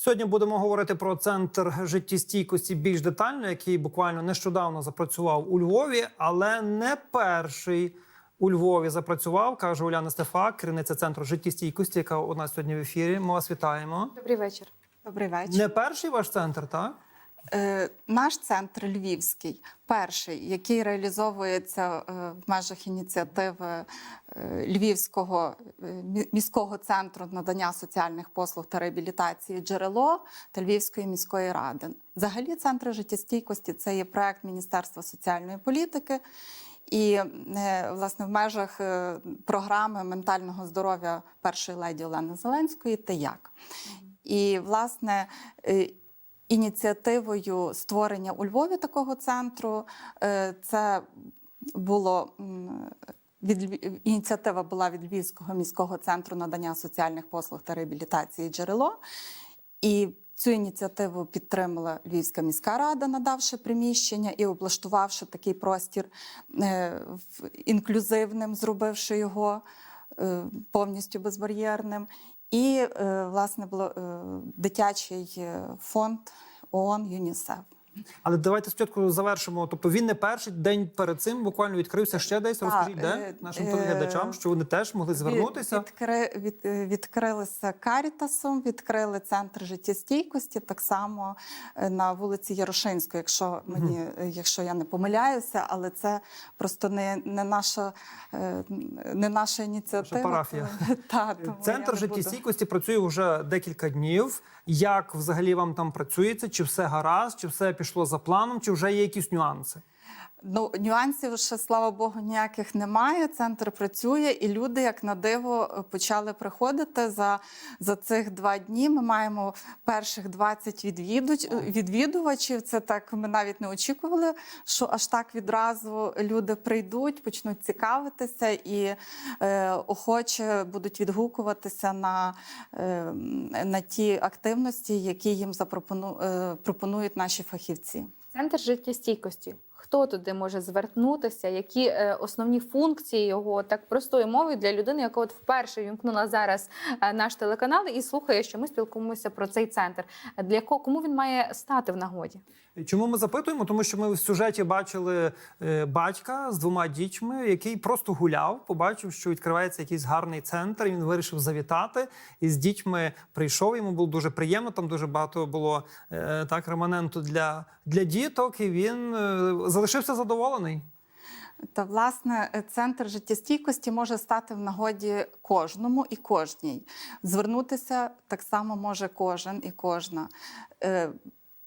Сьогодні будемо говорити про центр життєстійкості більш детально, який буквально нещодавно запрацював у Львові, але не перший у Львові запрацював, каже Уляна Стефак, керівниця центру життєстійкості, яка у нас сьогодні в ефірі. Ми вас вітаємо. Добрий вечір. Добрий вечір. Не перший ваш центр, так? Е, наш центр Львівський, перший, який реалізовується е, в межах ініціативи е, Львівського міського центру надання соціальних послуг та реабілітації джерело та Львівської міської ради. Взагалі, центри життєстійкості це є проект Міністерства соціальної політики. І власне в межах програми ментального здоров'я першої леді Олени Зеленської «Ти як?». І власне ініціативою створення у Львові такого центру е, це було від ініціатива була від Львівського міського центру надання соціальних послуг та реабілітації джерело. І цю ініціативу підтримала Львівська міська рада, надавши приміщення і облаштувавши такий простір е, інклюзивним, зробивши його е, повністю безбар'єрним. І, е, власне, було е, дитячий е, фонд ООН ЮНІСЕФ. Але давайте спочатку завершимо. Тобто він не перший день перед цим буквально відкрився ще десь. Так, Розкажіть, де е, нашим е, телеглядачам, що вони теж могли звернутися. Відкри, від, е, відкрилися Карітасом, відкрили центр життєстійкості, так само е, на вулиці Ярошинської, якщо мені, е, якщо я не помиляюся, але це просто не, не наша не наша ініціатива. парафія. Та, тому Центр життєстійкості працює вже декілька днів. Як взагалі вам там працюється? Чи все гаразд, чи все пішло за планом, чи вже є якісь нюанси? Ну, нюансів ще, слава Богу, ніяких немає. Центр працює, і люди, як на диво, почали приходити за, за цих два дні. Ми маємо перших 20 відвідуч, відвідувачів. Це так ми навіть не очікували, що аж так відразу люди прийдуть, почнуть цікавитися і е, охоче будуть відгукуватися на, е, на ті активності, які їм запропону, е, пропонують наші фахівці. Центр життєстійкості. Хто туди може звернутися? Які е, основні функції його так простою мовою для людини, яка от вперше вімкнула зараз е, наш телеканал і слухає, що ми спілкуємося про цей центр. Для кого кому він має стати в нагоді? Чому ми запитуємо? Тому що ми в сюжеті бачили е, батька з двома дітьми, який просто гуляв, побачив, що відкривається якийсь гарний центр. Він вирішив завітати і з дітьми прийшов. Йому було дуже приємно. Там дуже багато було так реманенту для, для діток, і він залишився задоволений. Та власне е, центр життєстійкості може стати в нагоді кожному і кожній. Звернутися так само може кожен і кожна.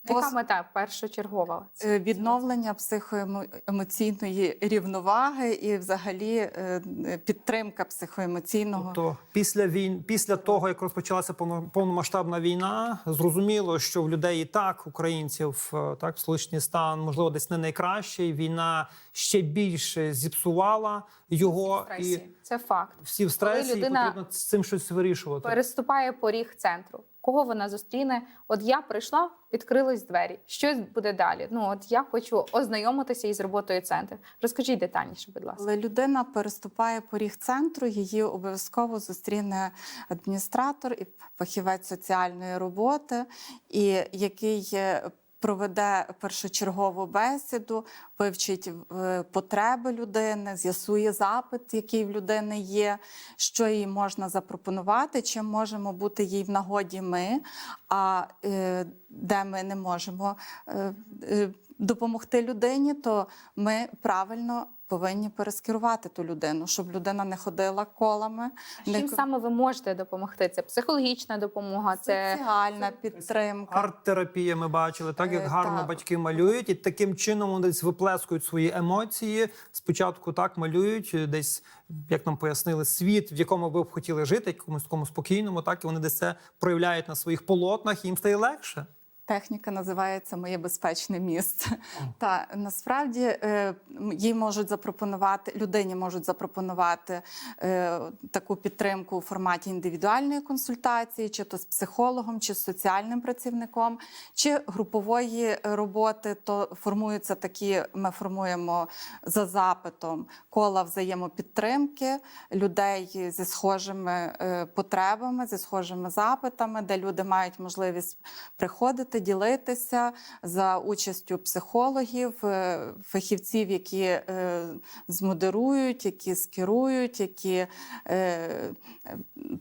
Яка мета першочергова? е, Відновлення психоемоційної рівноваги і, взагалі, е, підтримка психоемоційного Тобто, після війн, після того як розпочалася повно- повномасштабна війна, зрозуміло, що в людей і так українців е, так психологічний стан можливо десь не найкращий. Війна ще більше зіпсувала його в стресі. і Це факт. всі в стресі, людина і потрібно з цим щось вирішувати. Переступає поріг центру. Кого вона зустріне? От я прийшла, відкрились двері. Що буде далі? Ну от я хочу ознайомитися із роботою центру. Розкажіть детальніше, будь ласка. Але людина переступає поріг центру, її обов'язково зустріне адміністратор і фахівець соціальної роботи, і який е, проведе першочергову бесіду, вивчить е, потреби людини, з'ясує запит, який в людини є, що їй можна запропонувати, чим можемо бути їй в нагоді ми, а е, де ми не можемо е, допомогти людині, то ми правильно повинні перескерувати ту людину, щоб людина не ходила колами. не Чим саме ви можете допомогти? Це психологічна допомога, це соціальна підтримка. Арт-терапія ми бачили, так як Е, гарно так. батьки малюють, і таким чином вони десь виплескують свої емоції. Спочатку так малюють, е, десь як нам пояснили, світ, в якому ви б хотіли жити, якомусь такому спокійному, так і вони десь це проявляють на своїх полотнах, і їм стає легше. Техніка називається Моє безпечне місце. Та насправді е, їй можуть запропонувати людині можуть запропонувати е, таку підтримку у форматі індивідуальної консультації, чи то з психологом, чи з соціальним працівником, чи групової роботи. То формуються такі. Ми формуємо за запитом кола взаємопідтримки людей зі схожими е, потребами, зі схожими запитами, де люди мають можливість приходити, ділитися за участю психологів, е, фахівців, які е, змодерують, які скерують, які е,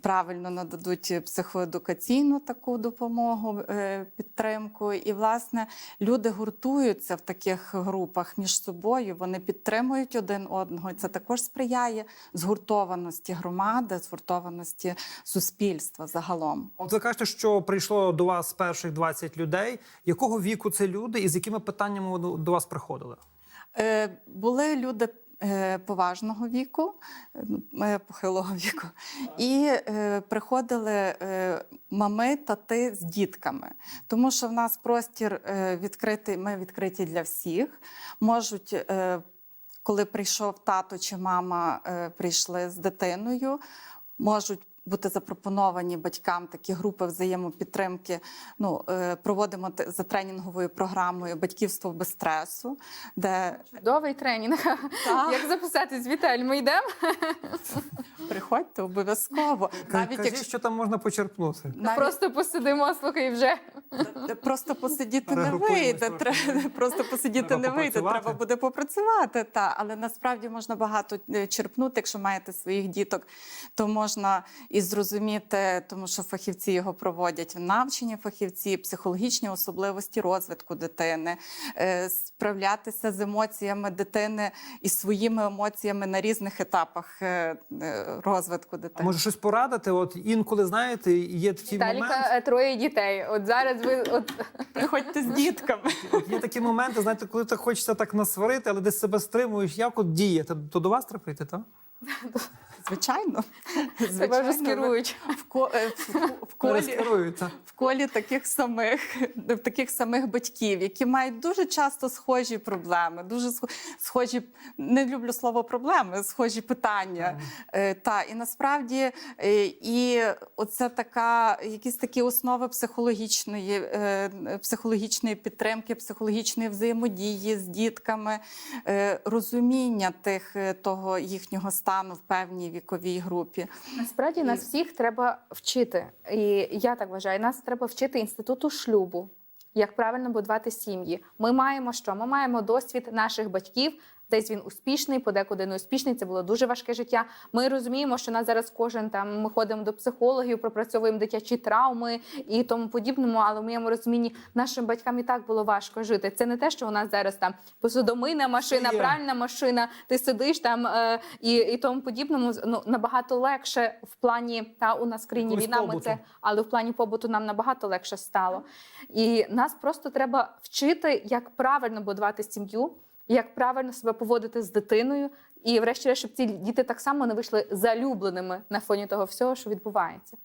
правильно нададуть психоедукаційну таку допомогу, підтримку. І, власне, люди гуртуються в таких групах між собою, вони підтримують один одного. Це також сприяє згуртованості громади, згуртованості суспільства загалом. От ви кажете, що прийшло до вас перших 20 людей. Якого віку це люди, і з якими питаннями до вас приходили? Е, були люди. е, Поважного віку, е, похилого віку, і е, приходили е, мами, тати з дітками, тому що в нас простір е, відкритий. Ми відкриті для всіх. Можуть, е, коли прийшов тато чи мама, е, прийшли з дитиною, можуть бути запропоновані батькам такі групи взаємопідтримки. Ну, е, проводимо за тренінговою програмою батьківство без стресу, де Чудовий тренінг. Так. Як записатись, Віталь? Ми йдемо? приходьте обов'язково. Навіть Кажіть, якщо що там можна почерпнути. навіть Просто посидимо, слухай, вже. просто посидіти не вийде. просто посидіти Треба не вийде. Треба буде попрацювати. Та але насправді можна багато е, черпнути, якщо маєте своїх діток, то можна і зрозуміти, тому що фахівці його проводять навчені фахівці, психологічні особливості розвитку дитини, е, справлятися з емоціями дитини і своїми емоціями на різних етапах е, е, розвитку А дитини. може щось порадити? От інколи знаєте, є такий момент. Віталіка е, троє дітей. От зараз ви от Приходьте з дітками. От є такі моменти, знаєте, коли так хочеться так насварити, але десь себе стримуєш, як от діяти, то до вас треба прийти, так? Звичайно, тебе вже скерують. в, ко- е, в, в колі, в колі таких самих таких самих батьків, які мають дуже часто схожі проблеми, дуже схо- схожі, не люблю слово проблеми, схожі питання. Е, Та і насправді е, і оце така, якісь такі основи психологічної, психологічної підтримки, психологічної взаємодії з дітками, розуміння тих того їхнього стану в певній віковій групі. Насправді нас всіх треба вчити. І я так вважаю, нас треба вчити інституту шлюбу. Як правильно будувати сім'ї? Ми маємо що? Ми маємо досвід наших батьків. Десь він успішний, подекуди не успішний. Це було дуже важке життя. Ми розуміємо, що нас зараз кожен там ми ходимо до психологів, пропрацьовуємо дитячі травми і тому подібному. Але в моєму розумінні нашим батькам і так було важко жити. Це не те, що у нас зараз там посудомийна машина, Є. пральна машина. Ти сидиш там е, і, і тому подібному. Ну набагато легше в плані та у нас країні війна. Ми це але в плані побуту нам набагато легше стало. І нас просто треба вчити, як правильно будувати сім'ю, як правильно себе поводити з дитиною, і, врешті-решт, щоб ці діти так само не вийшли залюбленими на фоні того всього, що відбувається.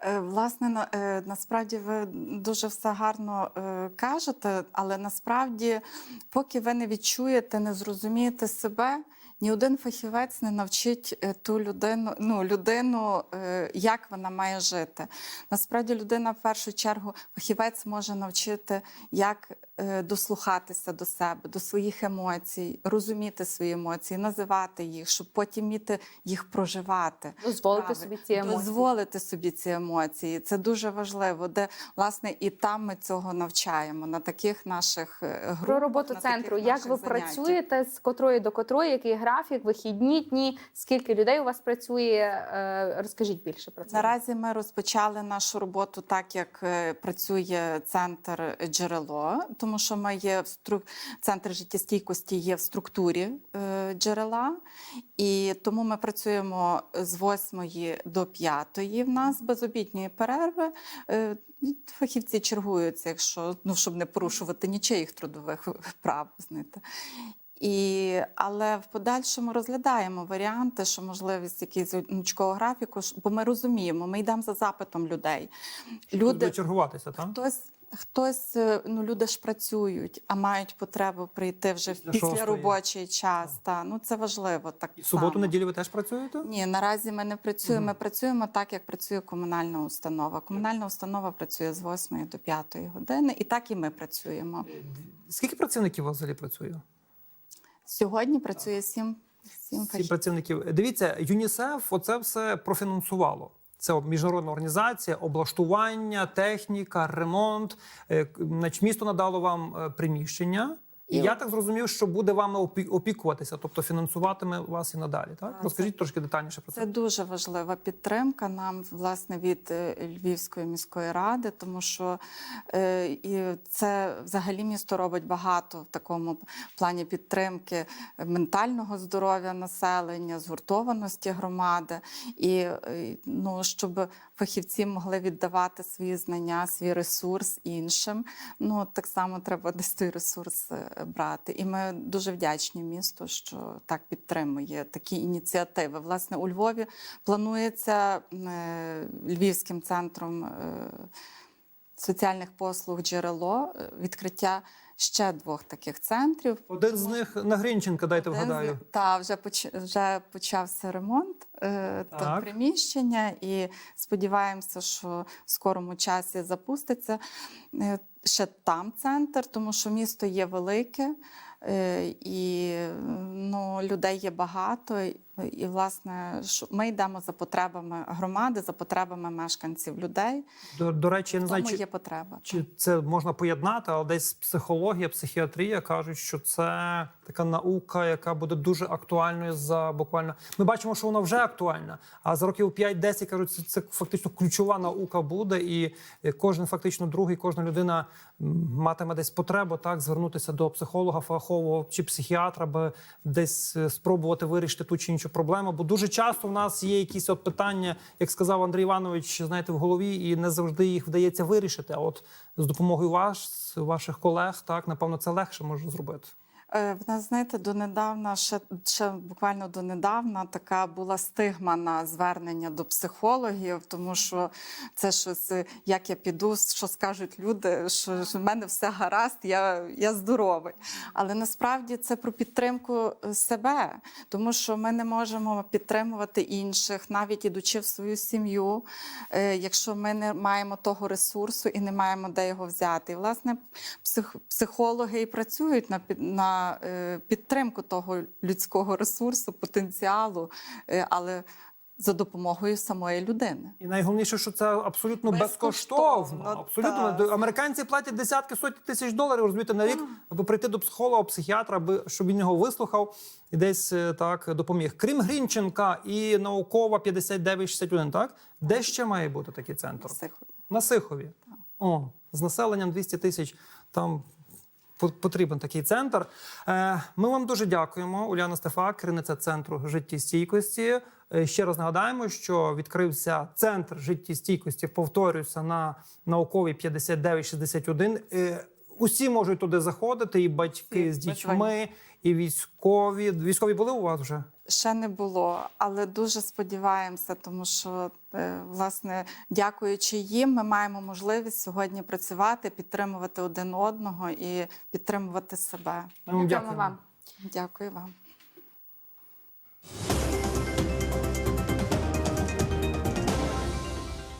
Е, Власне, е, насправді ви дуже все гарно е, кажете, але насправді, поки ви не відчуєте, не зрозумієте себе, ні один фахівець не навчить е, ту людину, ну, людину, е, як вона має жити. Насправді, людина в першу чергу фахівець може навчити, як е, дослухатися до себе, до своїх емоцій, розуміти свої емоції, називати їх, щоб потім вміти їх проживати. Дозволити Правильно. собі ці емоції. Дозволити собі ці емоції. Це дуже важливо. Де власне і там ми цього навчаємо на таких наших групах. Про роботу центру. Як ви заняттях. працюєте з котрої до котрої, який графік, вихідні дні, скільки людей у вас працює? Е, Розкажіть більше про це. Наразі ми розпочали нашу роботу так, як е, працює центр джерело, тому що ми є в стру... центр життєстійкості є в структурі е, джерела, і тому ми працюємо з 8 до 5 в нас безобідньої перерви. Е, Фахівці чергуються, якщо ну щоб не порушувати нічиїх трудових прав. Знаєте. І, але в подальшому розглядаємо варіанти, що можливість якийсь гнучкого графіку, бо ми розуміємо, ми йдемо за запитом людей. Люди чергуватися, так? хтось, хтось, е, ну люди ж працюють, а мають потребу прийти вже Після після, шостої. робочий час. Та ну це важливо. Так І суботу, неділю ви теж працюєте? Ні, наразі ми не працюємо. Ми працюємо так, як працює комунальна установа. Комунальна установа працює з 8 до 5 години, і так і ми працюємо. Скільки працівників у вас взагалі працює? Сьогодні працює 7, 7 Сім працівників. Дивіться, ЮНІСЕФ оце все профінансувало. Це міжнародна організація, облаштування, техніка, ремонт. Е, місто надало вам е, приміщення. І я так зрозумів, що буде вами опікуватися, тобто фінансуватиме вас і надалі. Так Так, розкажіть трошки детальніше про це. Це дуже важлива підтримка нам власне від е, Львівської міської ради, тому що е, і це взагалі місто робить багато в такому плані підтримки ментального здоров'я населення, згуртованості громади, і е, ну щоб фахівці могли віддавати свої знання, свій ресурс іншим. Ну так само треба десь той ресурс е, брати. І ми дуже вдячні місту, що так підтримує такі ініціативи. Власне, у Львові планується е, Львівським центром е, соціальних послуг джерело відкриття ще двох таких центрів. Один з них на Гринченка, дайте вгадаю. Та вже поч... вже почався ремонт е, того приміщення, і сподіваємося, що в скорому часі запуститься е, ще там центр, тому що місто є велике. е, І ну, людей є багато, і, власне ми йдемо за потребами громади, за потребами мешканців людей. До, до речі, я не знаю, чи, є потреба. Чи це можна поєднати, але десь психологія, психіатрія кажуть, що це така наука, яка буде дуже актуальною за буквально. Ми бачимо, що вона вже актуальна. А за років 5-10, кажуть, це, це фактично ключова наука буде, і кожен фактично другий, кожна людина матиме десь потребу так звернутися до психолога фахового чи психіатра, аби десь е, спробувати вирішити ту чи іншу проблему. Бо дуже часто в нас є якісь от питання, як сказав Андрій Іванович, знаєте, в голові, і не завжди їх вдається вирішити. А от з допомогою вас, ваших колег, так напевно, це легше можна зробити. Е, В нас, знаєте, донедавна, ще, ще буквально донедавна така була стигма на звернення до психологів, тому що це щось, е, як я піду, що скажуть люди, що, в мене все гаразд, я, я здоровий. Але насправді це про підтримку е, себе, тому що ми не можемо підтримувати інших, навіть ідучи в свою сім'ю, якщо ми не маємо того ресурсу і не маємо де його взяти. І, власне, псих, психологи і працюють на, під- на е, підтримку того людського ресурсу, потенціалу, е, але за допомогою самої людини. І найголовніше, що це абсолютно Безкоштовно, безкоштовно. Абсолютно так. американці платять десятки сотні тисяч доларів розумієте, на рік, аби прийти до психолога, психіатра, аби щоб він його вислухав і десь е, так допоміг. Крім Грінченка і наукова 5961, так де ще має бути такий центр? Психо- На Сихові. О, з населенням 200 тисяч там. По- Потрібен такий центр. Е, Ми вам дуже дякуємо. Уляна Стефак, керівниця центру життєстійкості. Е, Ще раз нагадаємо, що відкрився центр життєстійкості. Повторюся на науковій 5961. Е, Усі можуть туди заходити, і батьки і, з дітьми, і військові. Військові були у вас вже? Ще не було, але дуже сподіваємося, тому що е, власне, дякуючи їм, ми маємо можливість сьогодні працювати, підтримувати один одного і підтримувати себе. Дякуємо вам. Дякую вам.